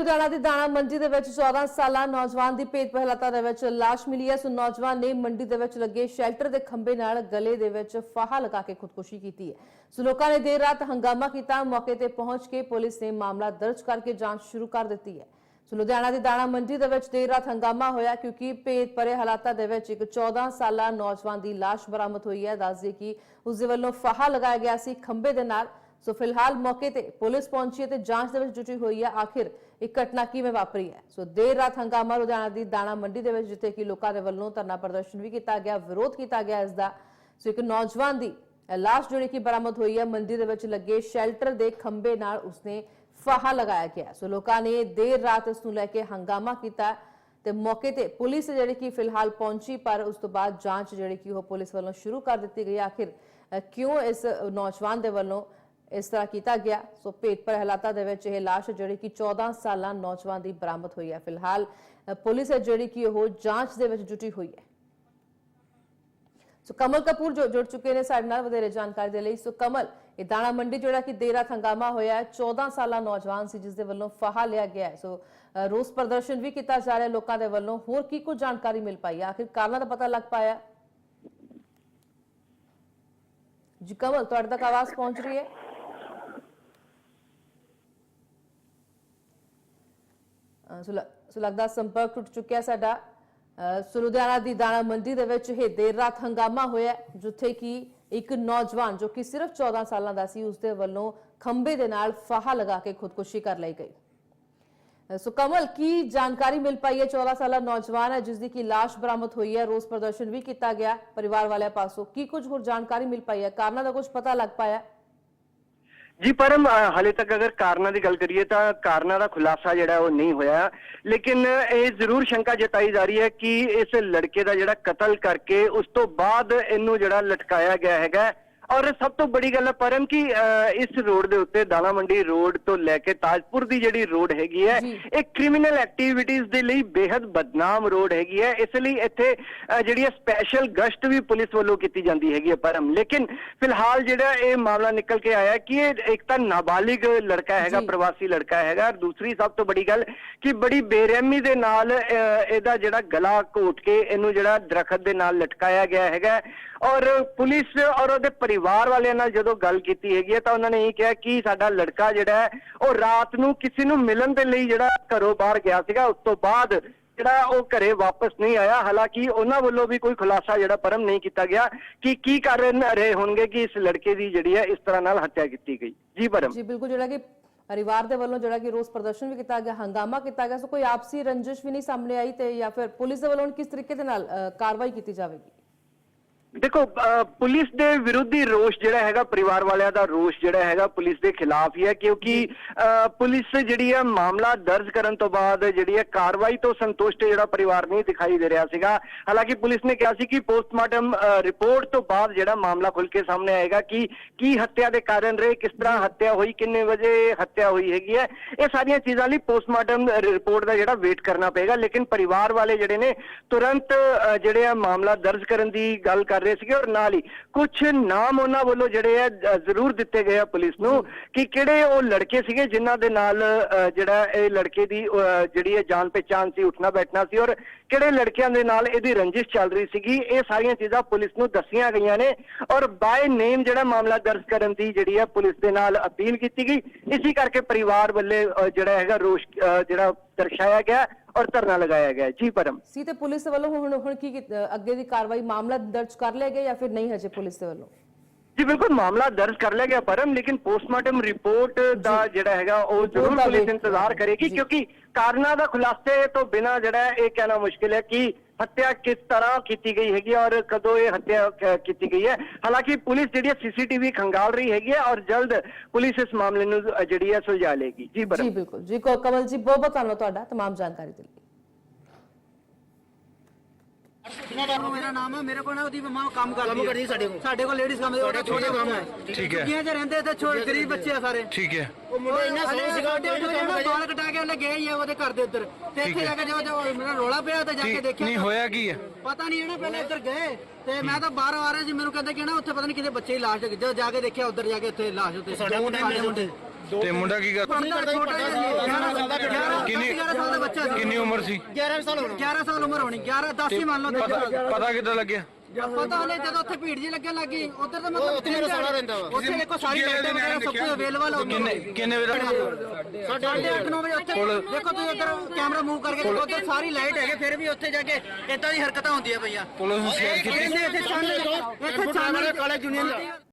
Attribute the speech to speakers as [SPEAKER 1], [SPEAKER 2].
[SPEAKER 1] ਲੁਧਿਆਣਾ ਦੀ ਦਾਣਾ ਮੰਡੀ ਦੇ ਵਿੱਚ 14 ਸਾਲਾ ਨੌਜਵਾਨ ਦੀ ਭੇਤ ਪਹਿਲਾਤਾ ਦੇ ਵਿੱਚ ਲਾਸ਼ ਮਿਲੀ ਹੈ। ਸੋ ਨੌਜਵਾਨ ਨੇ ਮੰਡੀ ਦੇ ਵਿੱਚ ਲੱਗੇ ਸ਼ੈਲਟਰ ਦੇ ਖੰਭੇ ਨਾਲ ਗਲੇ ਦੇ ਵਿੱਚ ਫਾਹਾ ਲਗਾ ਕੇ ਖੁਦਕੁਸ਼ੀ ਕੀਤੀ ਹੈ। ਸੋ ਲੋਕਾਂ ਨੇ ਦੇਰ ਰਾਤ ਹੰਗਾਮਾ ਕੀਤਾ। ਮੌਕੇ ਤੇ ਪਹੁੰਚ ਕੇ ਪੁਲਿਸ ਨੇ ਮਾਮਲਾ ਦਰਜ ਕਰਕੇ ਜਾਂਚ ਸ਼ੁਰੂ ਕਰ ਦਿੱਤੀ ਹੈ। ਸੋ ਲੁਧਿਆਣਾ ਦੀ ਦਾਣਾ ਮੰਡੀ ਦੇ ਵਿੱਚ ਦੇਰ ਰਾਤ ਹੰਗਾਮਾ ਹੋਇਆ ਕਿਉਂਕਿ ਭੇਤ ਭਰੇ ਹਾਲਾਤਾਂ ਦੇ ਵਿੱਚ ਇੱਕ 14 ਸਾਲਾ ਨੌਜਵਾਨ ਦੀ ਲਾਸ਼ ਬਰਾਮਦ ਹੋਈ ਹੈ। ਦੱਸਦੇ ਕਿ ਉਸ ਦੇ ਵੱਲੋਂ ਫਾਹਾ ਲਗਾਇਆ ਗਿਆ ਸੀ ਖੰਭੇ ਦੇ ਨਾਲ। ਸੋ ਫਿਲਹਾਲ ਮੌਕੇ ਤੇ ਪੁਲਿਸ ਪਹੁੰਚੀ ਹੈ ਤੇ ਜਾਂਚ ਦੇ ਵਿੱਚ ਜੁਟੀ ਹੋਈ ਹੈ। ਆਖਿਰ ਇਹ ਘਟਨਾ ਕਿਵੇਂ ਵਾਪਰੀ ਹੈ? ਸੋ ਦੇਰ ਰਾਤ ਹੰਗਾਮਾ ਲੁਧਿਆਣਾ ਦੀ ਦਾਣਾ ਮੰਡੀ ਦੇ ਵਿੱਚ, ਜਿੱਥੇ ਕਿ ਲੋਕਾਂ ਦੇ ਵੱਲੋਂ ਧਰਨਾ ਪ੍ਰਦਰਸ਼ਨ ਵੀ ਕੀਤਾ ਗਿਆ, ਵਿਰੋਧ ਕੀਤਾ ਗਿਆ ਇਸ ਦਾ। ਸੋ ਇੱਕ ਨੌਜਵਾਨ ਦੀ ਲਾਸ਼ ਜਿਹੜੀ ਕਿ ਬਰਾਮਦ ਹੋਈ ਹੈ, ਮੰਡੀ ਦੇ ਵਿੱਚ ਲੱਗੇ ਸ਼ੈਲਟਰ ਦੇ ਖੰਭੇ ਨਾਲ ਉਸਨੇ ਫਾਹਾ ਲਗਾਇਆ ਗਿਆ ਸੋ ਲੋਕਾਂ ਨੇ ਦੇਰ ਰਾਤ ਇਸ ਨੂੰ ਲੈ ਕੇ ਹੰਗਾਮਾ ਕੀਤਾ ਤੇ ਮੌਕੇ ਤੇ ਪੁਲਿਸ ਜਿਹੜੀ ਕਿ ਫਿਲਹਾਲ ਪਹੁੰਚੀ, ਪਰ ਉਸ ਤੋਂ ਬਾਅਦ ਜਾਂਚ ਜਿਹੜੀ ਕਿ ਉਹ ਪੁਲਿਸ ਵੱਲੋਂ ਸ਼ੁਰੂ ਕਰ ਦਿੱਤੀ ਗਈ। ਆਖਿਰ ਕਿਉਂ ਇਸ ਨੌਜਵਾਨ ਦੇ ਵੱਲੋਂ ਇਸ ਤਰ੍ਹਾਂ ਕੀਤਾ ਗਿਆ। ਸੋ ਭੇਟ ਪਰ ਹਾਲਾਤਾਂ ਦੇ ਵਿੱਚ ਇਹ ਲਾਸ਼ ਜਿਹੜੀ ਕਿ 14 ਸਾਲਾਂ ਨੌਜਵਾਨ ਦੀ ਬਰਾਮਦ ਹੋਈ ਹੈ। ਫਿਲਹਾਲ ਪੁਲਿਸ ਹੈ ਜਿਹੜੀ ਕਿ ਉਹ ਜਾਂਚ ਦੇ ਵਿੱਚ ਜੁਟੀ ਹੋਈ ਹੈ। ਸੋ ਕਮਲ ਕਪੂਰ ਜੋ ਜੁੜ ਚੁੱਕੇ ਨੇ ਸਾਡੇ ਨਾਲ ਵਧੇਰੇ ਜਾਣਕਾਰੀ ਦੇ ਲਈ। ਸੋ ਕਮਲ, ਇਹ ਦਾਣਾ ਮੰਡੀ ਜਿਹੜਾ ਕਿ ਦੇਰ ਹੰਗਾਮਾ ਹੋਇਆ ਹੈ 14 ਸਾਲਾ ਨੌਜਵਾਨ ਸੀ ਜਿਸ ਦੇ ਵੱਲੋਂ ਫਾਹਾ ਲਿਆ ਗਿਆ ਹੈ। ਸੋ ਰੋਸ ਪ੍ਰਦਰਸ਼ਨ ਵੀ ਕੀਤਾ ਜਾ ਰਿਹਾ ਲੋਕਾਂ ਦੇ ਵੱਲੋਂ। ਹੋਰ ਕੀ ਕੁਝ ਜਾਣਕਾਰੀ ਮਿਲ ਪਾਈ ਆਖਿਰ ਕਾਰਨਾਂ ਦਾ ਪਤਾ ਲੱਗ ਪਾਇਆ? ਜੀ ਕਮਲ, ਤੁਹਾਡੇ ਤੱਕ ਆਵਾਜ਼ ਪਹੁੰਚ ਰਹੀ ਹੈ। ਸੋ ਲੱਗਦਾ ਸੰਪਰਕ ਟੁੱਟ ਚੁੱਕਿਆ ਸਾਡਾ। ਸੋ ਲੁਧਿਆਣਾ ਦੀ ਦਾਣਾ ਮੰਡੀ ਦੇ ਵਿੱਚ ਇਹ ਦੇਰ ਰਾਤ ਹੰਗਾਮਾ ਹੋਇਆ ਜਿੱਥੇ ਕਿ ਇੱਕ ਨੌਜਵਾਨ ਜੋ ਕਿ ਸਿਰਫ 14 ਸਾਲਾਂ ਦਾ ਸੀ ਉਸ ਦੇ ਵੱਲੋਂ ਖੰਬੇ ਦੇ ਨਾਲ ਫਾਹਾ ਲਗਾ ਕੇ ਖੁਦਕੁਸ਼ੀ ਕਰ ਲਈ ਗਈ। ਅ, ਸੋ ਕਮਲ ਕੀ ਜਾਣਕਾਰੀ ਮਿਲ ਪਾਈ ਹੈ? 14 ਸਾਲਾ ਨੌਜਵਾਨ ਹੈ ਜਿਸ ਦੀ ਕੀ ਲਾਸ਼ ਬਰਾਮਦ ਹੋਈ ਹੈ ਰੋਸ ਪ੍ਰਦਰਸ਼ਨ ਵੀ ਕੀਤਾ ਗਿਆ ਪਰਿਵਾਰ ਵਾਲਿਆਂ ਪਾਸੋਂ। ਕੀ ਕੁਝ ਹੋਰ ਜਾਣਕਾਰੀ ਮਿਲ ਪਾਈ ਹੈ? ਕਾਰਨਾਂ ਦਾ ਕੁਝ ਪਤਾ ਲੱਗ ਪਾਇਆ
[SPEAKER 2] ਜੀ ਪਰਮ ਅ, ਹਾਲੇ ਤੱਕ ਅਗਰ ਕਾਰਨਾਂ ਦੀ ਗੱਲ ਕਰੀਏ ਤਾਂ ਕਾਰਨਾਂ ਦਾ ਖੁਲਾਸਾ ਜਿਹੜਾ ਉਹ ਨਹੀਂ ਹੋਇਆ। ਲੇਕਿਨ ਇਹ ਜ਼ਰੂਰ ਸ਼ੰਕਾ ਜਤਾਈ ਜਾ ਰਹੀ ਹੈ ਕਿ ਇਸ ਲੜਕੇ ਦਾ ਜਿਹੜਾ ਕਤਲ ਕਰਕੇ ਉਸ ਤੋਂ ਬਾਅਦ ਇਹਨੂੰ ਜਿਹੜਾ ਲਟਕਾਇਆ ਗਿਆ ਹੈਗਾ ਔਰ ਸਭ ਤੋਂ ਬੜੀ ਗੱਲ ਹੈ ਪਰਮ ਕਿ ਇਸ ਰੋਡ ਦੇ ਉੱਤੇ ਦਾਣਾ ਮੰਡੀ ਰੋਡ ਤੋਂ ਲੈ ਕੇ ਤਾਜਪੁਰ ਦੀ ਜਿਹੜੀ ਰੋਡ ਹੈਗੀ ਹੈ। ਇਹ ਕ੍ਰਿਮੀਨਲ ਐਕਟੀਵਿਟੀਜ਼ ਦੇ ਲਈ ਬੇहद ਬਦਨਾਮ ਰੋਡ ਹੈਗੀ ਹੈ ਇਸ ਲਈ ਇੱਥੇ ਜਿਹੜੀ ਹੈ ਸਪੈਸ਼ਲ ਗਸ਼ਤ ਵੀ ਪੁਲਿਸ ਵੱਲੋਂ ਕੀਤੀ ਜਾਂਦੀ ਹੈਗੀ ਹੈ ਪਰਮ ਲੇਕਿਨ ਫਿਲਹਾਲ ਜਿਹੜਾ ਇਹ ਮਾਮਲਾ ਨਿਕਲ ਕੇ ਆਇਆ ਕਿ ਇਹ ਇੱਕ ਤਾਂ ਨਾਬਾਲਿਗ ਲੜਕਾ ਹੈਗਾ। ਪ੍ਰਵਾਸੀ ਲੜਕਾ ਹੈਗਾ ਔਰ ਦੂਸਰੀ ਸਭ ਤੋਂ ਬੜੀ ਗੱਲ ਕਿ ਬੜੀ ਬੇਰਹਿਮੀ ਦੇ ਨਾਲ ਇਹਦਾ ਜਿਹੜਾ ਗਲਾ ਘੋਟ ਕੇ ਇਹਨੂੰ ਜਿਹੜਾ ਦਰਖਤ ਦੇ ਨਾਲ ਲਟਕਾਇਆ ਗਿਆ ਹੈਗਾ ਔਰ ਪੁਲਿਸ ਔਰ ਉਹਦੇ ਪਰਿਵਾਰ ਵਾਲਿਆਂ ਨਾਲ ਜਦੋਂ ਗੱਲ ਕੀਤੀ ਹੈਗੀ ਹੈ ਤਾਂ ਉਹਨਾਂ ਨੇ ਇਹ ਕਿਹਾ ਕਿ ਸਾਡਾ ਲੜਕਾ ਜਿਹੜਾ ਹੈ, ਉਹ ਰਾਤ ਨੂੰ ਕਿਸੇ ਨੂੰ ਮਿਲਣ ਦੇ ਲਈ ਜਿਹੜਾ ਘਰੋਂ ਬਾਹਰ ਗਿਆ ਸੀਗਾ, ਉਸ ਤੋਂ ਬਾਅਦ ਜਿਹੜਾ ਉਹ ਘਰੇ ਵਾਪਸ ਨਹੀਂ ਆਇਆ। ਹਾਲਾਂਕਿ ਉਹਨਾਂ ਵੱਲੋਂ ਵੀ ਕੋਈ ਖੁਲਾਸਾ ਜਿਹੜਾ ਪਰਮ ਨਹੀਂ ਕੀਤਾ ਗਿਆ ਕਿ ਕੀ ਕਾਰਨ ਰਹੇ ਹੋਣਗੇ ਕਿ ਇਸ ਲੜਕੇ ਦੀ ਜਿਹੜੀ ਹੈ, ਇਸ ਤਰ੍ਹਾਂ ਨਾਲ ਹੱਤਿਆ ਕੀਤੀ ਗਈ। ਜੀ, ਪਰਮ।
[SPEAKER 1] ਜੀ, ਬਿਲਕੁਲ, ਜਿਹੜਾ ਕਿ ਪਰਿਵਾਰ ਦੇ ਵੱਲੋਂ ਜਿਹੜਾ ਕਿ ਰੋਸ ਪ੍ਰਦਰਸ਼ਨ ਵੀ ਕੀਤਾ ਗਿਆ, ਹੰਗਾਮਾ ਕੀਤਾ ਗਿਆ, ਸੋ ਕੋਈ ਆਪਸੀ ਰੰਜਿਸ਼ ਵੀ ਨਹੀਂ ਸਾਹਮਣੇ ਆਈ ਤੇ ਜਾਂ ਫਿਰ ਪੁਲਿਸ ਦੇ ਵੱਲੋਂ ਹੁਣ ਕਿਸ ਤਰੀਕੇ ਦੇ ਨਾਲ ਕਾਰਵਾਈ ਕੀਤੀ ਜਾਵੇਗੀ?
[SPEAKER 2] ਦੇਖੋ ਪੁਲਿਸ ਦੇ ਵਿਰੋਧੀ ਰੋਸ਼ ਜਿਹੜਾ ਹੈਗਾ ਪਰਿਵਾਰ ਵਾਲਿਆਂ ਦਾ ਰੋਸ਼ ਜਿਹੜਾ ਹੈਗਾ ਪੁਲਿਸ ਦੇ ਖਿਲਾਫ ਹੀ ਹੈ ਕਿਉਂਕਿ ਪੁਲਿਸ ਜਿਹੜੀ ਹੈ ਮਾਮਲਾ ਦਰਜ ਕਰਨ ਤੋਂ ਬਾਅਦ ਜਿਹੜੀ ਹੈ ਕਾਰਵਾਈ ਤੋਂ ਸੰਤੁਸ਼ਟ ਜਿਹੜਾ ਪਰਿਵਾਰ ਨਹੀਂ ਦਿਖਾਈ ਦੇ ਰਿਹਾ ਸੀਗਾ। ਹਾਲਾਂਕਿ ਪੁਲਿਸ ਨੇ ਕਿਹਾ ਸੀ ਕਿ ਪੋਸਟਮਾਰਟਮ ਰਿਪੋਰਟ ਤੋਂ ਬਾਅਦ ਜਿਹੜਾ ਮਾਮਲਾ ਖੁੱਲ ਕੇ ਸਾਹਮਣੇ ਆਏਗਾ ਕਿ ਕੀ ਹੱਤਿਆ ਦੇ ਕਾਰਨ ਰਹੇ ਕਿਸ ਤਰ੍ਹਾਂ ਹੱਤਿਆ ਹੋਈ ਕਿੰਨੇ ਵਜੇ ਹੱਤਿਆ ਹੋਈ ਹੈਗੀ ਹੈ ਇਹ ਸਾਰੀਆਂ ਚੀਜ਼ਾਂ ਲਈ ਪੋਸਟਮਾਰਟਮ ਰਿਪੋਰਟ ਦਾ ਜਿਹੜਾ ਵੇਟ ਕਰਨਾ ਪਏਗਾ। ਲੇਕਿਨ ਪਰਿਵਾਰ ਵਾਲੇ ਜਿਹੜੇ ਨੇ ਤੁਰੰਤ ਜਿਹੜੇ ਆ ਮਾਮਲਾ ਦਰਜ ਕਰਨ ਦੀ ਗੱਲ ਕਰ ਰਹੇ ਸੀਗੇ ਔਰ ਨਾਲ ਹੀ ਕੁਝ ਨਾਮ ਉਹਨਾਂ ਵੱਲੋਂ ਜਿਹੜੇ ਆ ਜ਼ਰੂਰ ਦਿੱਤੇ ਗਏ ਆ ਪੁਲਿਸ ਨੂੰ ਕਿ ਕਿਹੜੇ ਉਹ ਲੜਕੇ ਸੀਗੇ ਜਿਨ੍ਹਾਂ ਦੇ ਨਾਲ ਜਿਹੜਾ ਇਹ ਲੜਕੇ ਦੀ ਜਿਹੜੀ ਹੈ ਜਾਣ ਪਹਿਚਾਣ ਸੀ ਉੱਠਣਾ ਬੈਠਣਾ ਸੀ ਔਰ ਕਿਹੜੇ ਲੜਕਿਆਂ ਦੇ ਨਾਲ ਇਹਦੀ ਰੰਜਿਸ਼ ਚੱਲ ਰਹੀ ਸੀਗੀ ਇਹ ਸਾਰੀਆਂ ਚੀਜ਼ਾਂ ਪੁਲਿਸ ਨੂੰ ਦੱਸੀਆਂ ਗਈਆਂ ਨੇ ਔਰ ਬਾਏ ਨੇਮ ਜਿਹੜਾ ਮਾਮਲਾ ਦਰਜ ਕਰਨ ਦੀ ਜਿਹੜੀ ਹੈ ਪੁਲਿਸ ਦੇ ਨਾਲ ਅਪੀਲ ਕੀਤੀ ਗਈ ਇਸੇ ਕਰਕੇ ਪਰਿਵਾਰ ਵੱਲੇ ਜਿਹੜਾ ਹੈਗਾ ਰੋਸ਼ ਜਿਹੜਾ ਦਰਸਾਇਆ ਗਿਆ। ਔਰ ਧਰਨਾ ਲਗਾਇਆ ਗਿਆ ਜੀ, ਪਰਮ।
[SPEAKER 1] ਸੀ ਤੇ ਪੁਲਿਸ ਵੱਲੋਂ ਹੁਣ ਹੁਣ ਕੀ ਕੀਤਾ- ਅੱਗੇ ਦੀ ਕਾਰਵਾਈ ਮਾਮਲਾ ਦਰਜ ਕਰ ਲਿਆ ਗਿਆ ਜਾਂ ਫਿਰ ਨਹੀਂ ਹਜੇ ਪੁਲਿਸ ਦੇ ਵੱਲੋਂ?
[SPEAKER 2] ਜੀ ਬਿਲਕੁਲ ਮਾਮਲਾ ਦਰਜ ਕਰ ਲਿਆ ਗਿਆ ਪਰਮ ਲੇਕਿਨ ਪੋਸਟਮਾਰਟਮ ਰਿਪੋਰਟ ਦਾ ਜਿਹੜਾ ਹੈਗਾ ਉਹ ਜ਼ਰੂਰ
[SPEAKER 1] ਦਾ
[SPEAKER 2] ਪੁਲਿਸ
[SPEAKER 1] ਵੇਟ-
[SPEAKER 2] ਇੰਤਜ਼ਾਰ ਕਰੇਗੀ
[SPEAKER 1] ਜੀ।
[SPEAKER 2] ਕਿਉਂਕਿ ਕਾਰਨਾਂ ਦਾ ਖੁਲਾਸੇ ਤੋਂ ਬਿਨਾ ਜਿਹੜਾ ਹੈ ਇਹ ਕਹਿਣਾ ਮੁਸ਼ਕਿਲ ਹੈ ਕਿ ਹੱਤਿਆ ਕਿਸ ਤਰ੍ਹਾਂ ਕੀਤੀ ਗਈ ਹੈਗੀ ਹੈ ਔਰ ਕਦੋਂ ਇਹ ਹੱਤਿਆ ਕ- ਕੀਤੀ ਗਈ ਹੈ ਹਾਲਾਂਕਿ ਪੁਲਿਸ ਜਿਹੜੀ ਹੈ ਸੀਸੀਟੀਵੀ ਖੰਗਾਲ ਰਹੀ ਹੈਗੀ ਹੈ ਔਰ ਜਲਦ ਪੁਲਿਸ ਇਸ ਮਾਮਲੇ ਨੂੰ ਅ, ਜਿਹੜੀ ਹੈ ਸੁਲਝਾ ਲੇਗੀ ਜੀ
[SPEAKER 1] ਜੀ
[SPEAKER 2] ਪਰਮ
[SPEAKER 1] ਬਿਲਕੁਲ ਜੀ ਕੋ- ਕਮਲ ਜੀ ਬਹੁਤ ਬਹੁਤ ਧੰਨਵਾਦ ਤੁਹਾਡਾ तमाम ਜਾਣਕਾਰੀ ਦੇ ਲਈ
[SPEAKER 3] ਮੇਰਾ ਨਾਮ ਹੈ ਮੇਰੇ ਕੋਲ ਨਾ ਉਹਦੀ ਮਾਂ ਕੰਮ ਕਰਦੀ ਕੰਮ ਕਰਦੀ ਸਾਡੇ ਕੋਲ। ਸਾਡੇ ਕੋਲ ਲੇਡੀਜ਼ ਕੰਮ ਉਹਦਾ ਛੋਟਾ ਕੰਮ ਹੈ।
[SPEAKER 4] ਠੀਕ ਹੈ।
[SPEAKER 3] 'ਚ ਰਹਿੰਦੇ ਇੱਥੇ ਛੋਟੇ ਗਰੀਬ ਬੱਚੇ ਆ ਸਾਰੇ।
[SPEAKER 4] ਠੀਕ ਹੈ।
[SPEAKER 3] ਉਹ ਮੁੰਡਾ ਇੰਨਾ ਸੋਹਣਾ ਸੀਗਾ ਬਾਲ ਕਟਾ ਕੇ ਉਹਨੇ ਗਏ ਹੀ ਆ ਉਹਦੇ ਘਰ ਦੇ ਉੱਧਰ। ਤੇ ਇੱਥੇ ਜਾ ਕੇ ਜਦੋਂ ਜਦੋਂ ਮੇਰਾ ਰੋਲਾ ਪਿਆ ਤੇ ਜਾ ਕੇ ਦੇਖਿਆ
[SPEAKER 4] ਨਹੀਂ ਹੋਇਆ ਕੀ ਹੈ?
[SPEAKER 3] ਪਤਾ ਨਹੀਂ ਇਹਨੇ ਪਹਿਲੇ ਇੱਧਰ ਗਏ ਤੇ ਮੈਂ ਤਾਂ ਬਾਹਰ ਆ ਰਿਹਾ ਸੀ ਮੈਨੂੰ ਕਹਿੰਦੇ ਕਿ ਨਾ ਉੱਥੇ ਪਤਾ ਨਹੀਂ ਕਿਤੇ ਬੱਚੇ ਦੀ ਲਾਸ਼ ਜਾ ਕੇ ਦੇਖਿਆ ਉੱਧਰ ਜਾ ਕੇ ਉੱਥੇ ਲਾਸ਼ ਉੱਤੇ ਸਾਡੇ ਮੁੰਡੇ
[SPEAKER 4] ਤੇ ਮੁੰਡਾ ਕੀ ਕਰ ਕਿੰਨੀ ਕਿੰਨੀ ਉਮਰ ਸੀ?
[SPEAKER 3] 11 ਸਾਲ ਹੋਣੀ। 11 ਸਾਲ ਉਮਰ ਹੋਣੀ। 11 10 ਹੀ ਮੰਨ ਲਓ
[SPEAKER 4] ਪਤਾ ਪਤਾ ਕਿੱਦਾਂ ਲੱਗਿਆ?
[SPEAKER 3] ਪਤਾ ਹਲੇ ਜਦੋਂ ਉੱਥੇ ਭੀੜ ਜੀ ਲੱਗਣ ਲੱਗੀ ਉਧਰ ਤਾਂ ਮਤਲਬ ਉੱਥੇ ਮੇਰਾ ਸਾਰਾ ਰਹਿੰਦਾ ਵਾ। ਉੱਥੇ ਦੇਖੋ ਸਾਰੀ ਲਾਈਟਾਂ ਵਗੈਰਾ ਸਭ ਕੁਝ ਅਵੇਲੇਬਲ ਹੋ
[SPEAKER 4] ਕਿੰਨੇ ਕਿੰਨੇ ਵਜੇ ਤੱਕ
[SPEAKER 3] ਸਾਢੇ 8 9 ਵਜੇ ਉੱਥੇ ਦੇਖੋ ਤੁਸੀਂ ਉਧਰ ਕੈਮਰਾ ਮੂਵ ਕਰਕੇ ਦੇਖੋ ਉੱਧਰ ਸਾਰੀ ਲਾਈਟ ਹੈਗੇ ਫਿਰ ਵੀ ਉੱਥੇ ਜਾ ਕੇ ਇਦਾਂ ਦੀ ਹਰਕਤਾਂ ਹੁੰਦੀਆਂ ਪਈਆਂ।
[SPEAKER 4] ਪੁਲਿਸ ਨੂੰ ਸ਼ਿਕਾਇਤ ਕੀਤੀ?
[SPEAKER 3] ਇੱਥੇ ਚਾਨਣ ਇੱਥੇ ਚਾਨਣ ਕਾਲੇ ਜੁਨੀਅਰ।